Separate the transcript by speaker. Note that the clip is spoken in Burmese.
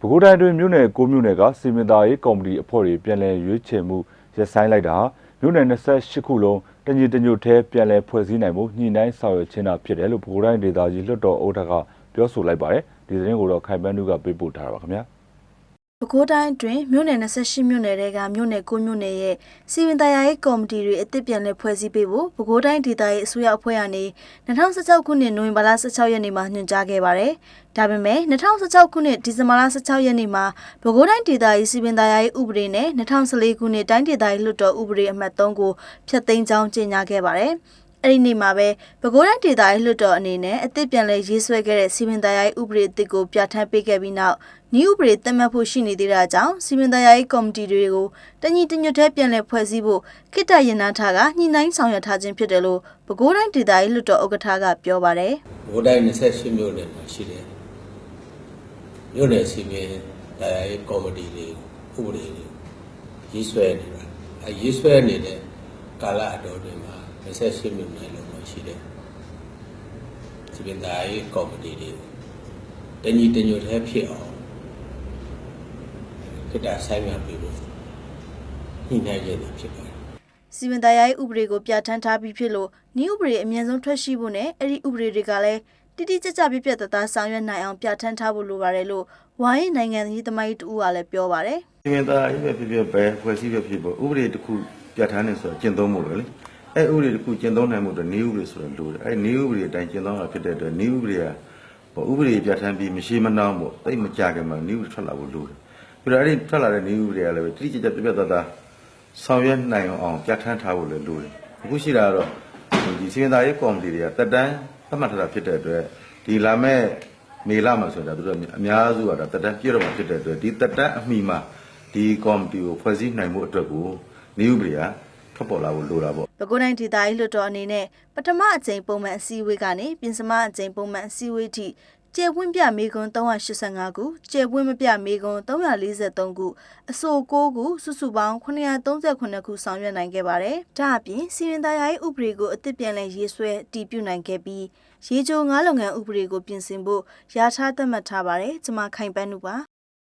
Speaker 1: ပဲခူးတိုင်းအတွင်းမြို့နယ်9မြို့နယ်ကစီမံသားရေးကော်မတီအဖွဲ့တွေပြန်လည်ရွေးချယ်မှုရပ်ဆိုင်းလိုက်တာဟာမြို့နယ်28ခုလုံးတညီတညွတ်သေးပြန်လည်ဖွဲ့စည်းနိုင်မှုညှိနှိုင်းဆောင်ရွက်ခြင်းတာဖြစ်တယ်လို့ပဲခူးတိုင်းဒေသကြီးလွှတ်တော်ဥက္ကဋ္ဌကပြောဆိုလိုက်ပါတယ်ဒီသတင်းကိုတော့ခိုင်ပန်းနုကပေးပို့ထားတာပါခင်ဗျာ
Speaker 2: ပဲခူးတိုင်းအတွင်းမြို့နယ်28မြို့နယ်တဲကမြို့နယ်9မြို့နယ်ရဲ့စီမံတရားရေးကော်မတီတွေအသစ်ပြန်လည်ဖွဲ့စည်းပေးဖို့ပဲခူးတိုင်းဒေသရေးအစိုးရအဖွဲ့ကနေ2016ခုနှစ်နိုဝင်ဘာလ16ရက်နေ့မှာညွှန်ကြားခဲ့ပါတယ်။ဒါပေမဲ့2016ခုနှစ်ဒီဇင်ဘာလ16ရက်နေ့မှာပဲခူးတိုင်းဒေသရေးစီမံတရားရေးဥပဒေနဲ့2014ခုနှစ်တိုင်းဒေသရေးလွှတ်တော်ဥပဒေအမှတ်3ကိုဖျက်သိမ်းကြောင်းကြေညာခဲ့ပါတယ်။ အဲ့ဒီနေ့မှာပဲပဲခူးတိုင်းဒေသရေးလွှတ်တော်အနေနဲ့အသစ်ပြန်လည်ရေးဆွဲခဲ့တဲ့စီမံတရားရေးဥပဒေအသစ်ကိုပြဋ္ဌာန်းပေးခဲ့ပြီးနောက်ဤဥပဒေသတ်မှတ်ဖို့ရှိနေသေးတာကြောင့်စီမံတရားရေးကော်မတီတွေကိုတညီတညွတ်တဲ့ပြန်လည်ဖွဲ့စည်းဖို့ကိတ္တရင်နာထားကညှိနှိုင်းဆောင်ရွက်ထားခြင်းဖြစ်တယ်လို့ပဲခူးတိုင်းဒေသရေးလွှတ်တော်ဥက္ကဋ္ဌကပြောပါတယ်
Speaker 3: ဘိုးတိုင်း28မြို့နယ်မှာရှိတယ်မြို့နယ်စီမင်းတရားရေးကော်မတီတွေဥပဒေတွေရေးဆွဲနေတာအဲရေးဆွဲနေတဲ့ကာလအတော်တွင်မှာ 28မြို့နယ်လုံးမှာရှိတယ်စီမင်းတရားရေးကော်မတီတွေတညီတညွတ်တည်းဖြစ်အောင်ခိတ္တဆိုင်ငံပြီးဖို့ညှိနှိုင်းရတာဖြစ်ပါတယ်
Speaker 2: စီမံတရားရေးဥပဒေကိုပြဋ္ဌာန်းထားပြီးဖြစ်လို့ဤဥပဒေအမြင့်ဆုံးထွက်ရှိဖို့နဲ့အဲ့ဒီဥပဒေတွေကလည်းတိတိကျကျပြည့်ပြည့်သားသားဆောင်ရွက်နိုင်အောင်ပြဋ္ဌာန်းထားဖို့လိုပါတယ်လို့ဝိုင်းနိုင်ငံရေးသမိုင်းတူကလည်းပြောပါတယ်
Speaker 4: စီမံသားရေးပဲဖြစ်ဖြစ်ပဲဖွဲ့စည်းပဲဖြစ်ဖြစ်ဥပဒေတစ်ခုပြဋ္ဌာန်းနေဆိုတော့ကျင့်သုံးမှုပဲလေ အဲဥပဒေတစ်ခုကျင့်သုံးနိုင်မှုတော့နေဥပဒေဆိုတော့လိုတယ်အဲနေဥပဒေအတိုင်းကျင့်သုံးတာဖြစ်တဲ့အတွက်နေဥပဒေကဟိုဥပဒေပြဋ္ဌာန်းပြီးမရှိမနှောင်းမို့တိတ်မကြခင်မှာနေဥပဒေထွက်လာဖို့လိုတယ်ပြီးတော့အဲ့ဒီထွက်လာတဲ့နေဥပဒေကလည်းပဲတိတိကျကျပြပြသားသားဆောင်ရွက်နိုင်အောင်ပြဋ္ဌာန်းထားဖို့လည်းလိုတယ်အခုရှိတာကတော့ဒီစီမံသားရေးကော်မတီတွေကတက်တန်းသတ်မှတ်ထားတာဖြစ်တဲ့အတွက်ဒီလာမဲ့မေလာမှာဆိုတာသူတို့အများစုကတော့တက်တန်းပြည့်တော့မှာဖြစ်တဲ့အတွက်ဒီတက်တန်းအမိမှာဒီကော်မတီကိုဖွဲ့စည်းနိုင်မှုအတွက်ကိုနေဥပဒေက ထွက်ပေါ်လာဖို့လိုတာပေါ့
Speaker 2: ပဲခူးတိုင်းဒေသကြီးလွှတ်တော်အနေနဲ့ပထမအကြိမ်ပုံမှန်အစည်းအဝေးကနေပြင်စမအကြိမ်ပုံမှန်အစည်းအဝေးထိကျေပွင့်ပြမေကွန်း385ခုကျေပွင့်မပြမေကွန်း343ခုအစိုး9ခုစုစုပေါင်း938ခုဆောင်ရွက်နိုင်ခဲ့ပါတယ်။ဒါအပြင်စီရင်သားရေးဥပဒေကိုအသစ်ပြန်လည်ရေးဆွဲတည်ပြုနိုင်ခဲ့ပြီးရေချိုငါးလုပ်ငန်းဥပဒေကိုပြင်ဆင်ဖို့ရာထားသတ်မှတ်ထားပါတယ်။ကျွန်မခိုင်ပန်းနုပါ